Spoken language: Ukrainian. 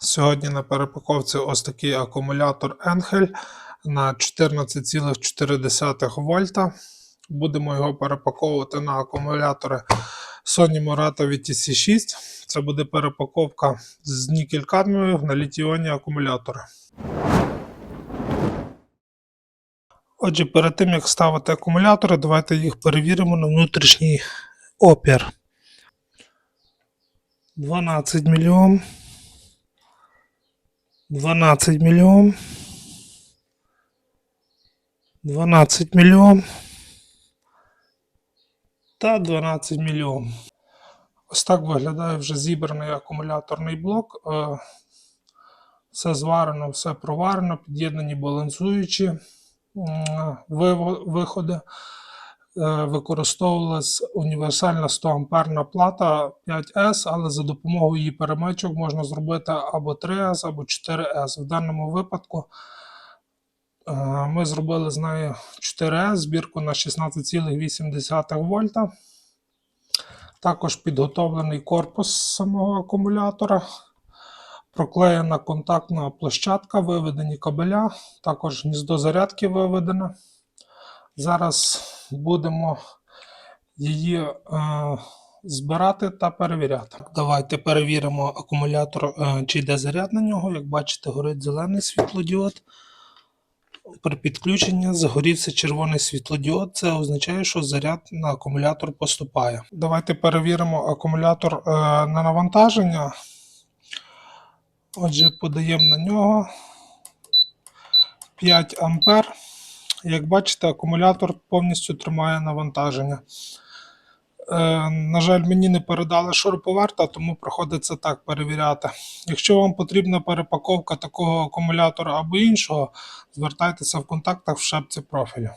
Сьогодні на перепаковці ось такий акумулятор Енхель на 14,4 вольта. Будемо його перепаковувати на акумулятори Sony Murata VTC6. Це буде перепаковка з нікель-кадмію на літіонні акумулятори. Отже, перед тим як ставити акумулятори, давайте їх перевіримо на внутрішній опір. 12 мільйон. 12 мільйон. 12 мільйон. Та 12 мільйон. Ось так виглядає вже зібраний акумуляторний блок. Е, Все зварено, все проварено, під'єднані балансуючі виходи. Е, Використовувалась універсальна 100 амперна плата 5S, але за допомогою її перемичок можна зробити або 3S, або 4S. В даному випадку е, ми зробили з нею 4S, збірку на 16,8 вольта. Також підготовлений корпус самого акумулятора, проклеєна контактна площадка, виведені кабеля, також гніздо зарядки виведене. Зараз будемо її е, збирати та перевіряти. Давайте перевіримо акумулятор, е, чи йде заряд на нього. Як бачите, горить зелений світлодіод. При підключенні загорівся червоний світлодіод. Це означає, що заряд на акумулятор поступає. Давайте перевіримо акумулятор е, на навантаження. Отже, подаємо на нього 5 ампер. Як бачите, акумулятор повністю тримає навантаження. Е, на жаль, мені не передали шуруповерта, тому приходиться так перевіряти. Якщо вам потрібна перепаковка такого акумулятора або іншого, звертайтеся в контактах в шапці профілю.